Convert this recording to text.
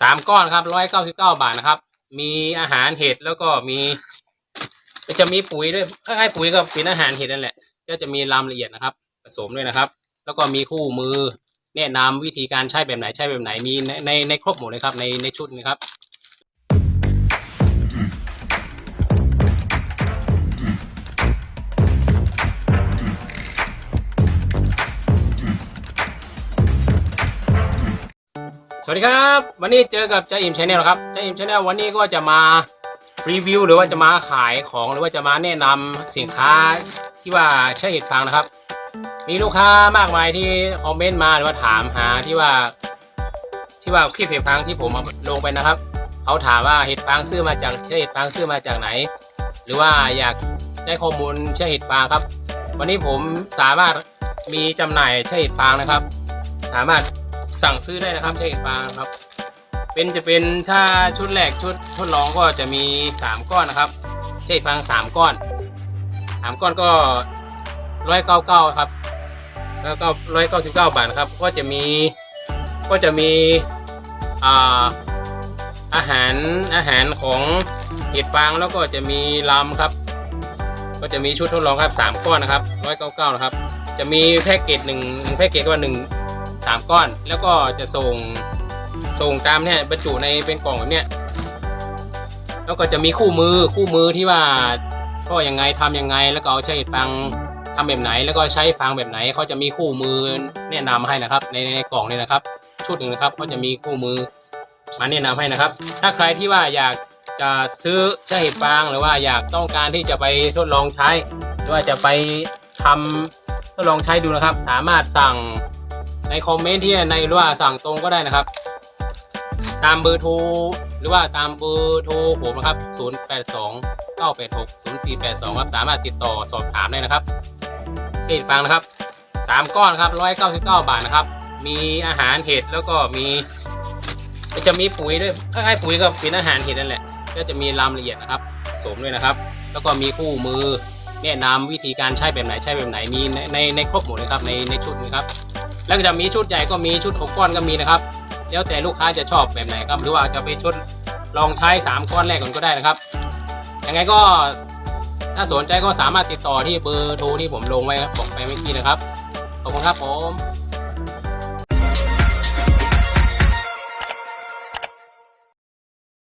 สามก้อนครับร้อยเก้าสิบเก้าบาทนะครับ มีอาหารเห็ดแล้วก็มีจะมีปุ๋ยด้วยคล้ายๆปุ๋ยก็เป็นอาหารเห็ดนั่นแหละ ก็จะมีรามละเอียดนะครับ ผสมด้วยนะครับ แล้วก็มีคู่มือแนะนำวิธีการใช้แบบไหนใช้แบบไหนมีในในในครบหมดเลยครับในในชุดนี้ครับ สวัสดีครับ วันนี้เจอกับเจ้าอิมชาแนลครับเจ้าอิมชาแนลวันนี้ก็จะมารีวิวหรือว่าจะมาขายของหรือว่าจะมาแนะนำสินค้าที่ว่าใช้เห็ดฟางนะครับ มีลูกค้ามากมายที่คอมเมนต์มาหรือว่าถามหาที่ว่า ที่ว่าคลิปเห็ดฟางที่ผมเอาลงไปนะครับเขาถามว่าเห็ดฟางซื้อมาจากใช้เห็ดฟางซื้อมาจากไหน หรือว่าอยากได้ข้อมูลใช้เห็ดฟางครับ วันนี้ผมสามารถมีจำหน่ายใช้เห็ดฟางนะครับ สามารถ สั่งซื้อได้นะครับใช้เห็ดฟางครับ เป็นจะเป็นถ้าชุดแรกชุดทดลองก็จะมี 3 ก้อนนะครับใช้เห็ดฟาง3 ก้อน 3 ก้อนก็ร้อยเก้าเก้าครับแล้วก็ร้อยเก้าสิบเก้าบาทนะครับ ก็จะมีก็จะมีอาอาหารอาหารของเห็ดฟางแล้วก็จะมีลำครับ ก็จะมีชุดทดลองครับสามก้อนนะครับร้อยเก้าเก้านะครับ จะมีแพ็กเกจหนึ่งแพ็กเกจก็หนึ่ง สามก้อน แล้วก็จะส่งส่งตามเนี่ยบรรจุในเป็นกล่องแบบเนี้ยแล้วก็จะมีคู่มือคู่มือที่ว่าก็ยังไงทำยังไง แล้วก็เอาใช้ฟางทำแบบไหน แล้วก็ใช้ฟางแบบไหนเขาจะมีคู่มือแนะนำให้นะครับ ในในกล่องนี้นะครับ ชุดหนึ่งนะครับเขาจะมีคู่มือมาแนะนำให้นะครับ ถ้าใครที่ว่าอยากจะซื้อใช้ฟางหรือว่าอยากต้องการที่จะไปทดลองใช้ หรือว่าจะไปทำทดลองใช้ดูนะครับ สามารถสั่ง ในคอมเมนต์ที่ในหรือว่าสั่งตรงก็ได้นะครับ ตามเบอร์โทรหรือว่าตามเบอร์โทรผมนะครับ 082 986 0482ครับสามารถติดต่อสอบถามได้นะครับเห็ดฟังนะครับ 3 ก้อนครับ199 บาทนะครับ มีอาหารเห็ดแล้วก็มีจะมีปุ๋ยด้วยคล้ายๆปุ๋ยก็เป็นอาหารเห็ดนั่นแหละ ก็จะมีรามละเอียดนะครับ สมด้วยนะครับ แล้วก็มีคู่มือแนะนำวิธีการใช้แบบไหนใช้แบบไหนมีในในในครบหมดเลยครับในในชุดนี้ครับ แล้วก็จะมีชุดใหญ่ก็มีชุดหกก้อนก็มีนะครับ แล้วแต่ลูกค้าจะชอบแบบไหนครับหรือว่าจะไปชุดลองใช้ 3 ก้อนแรกก่อนก็ได้นะครับยังไงก็ถ้าสนใจก็สามารถติดต่อที่เบอร์โทรที่ผมลงไว้ครับบอกไปเมื่อกี้นะครับ ขอบคุณครับผม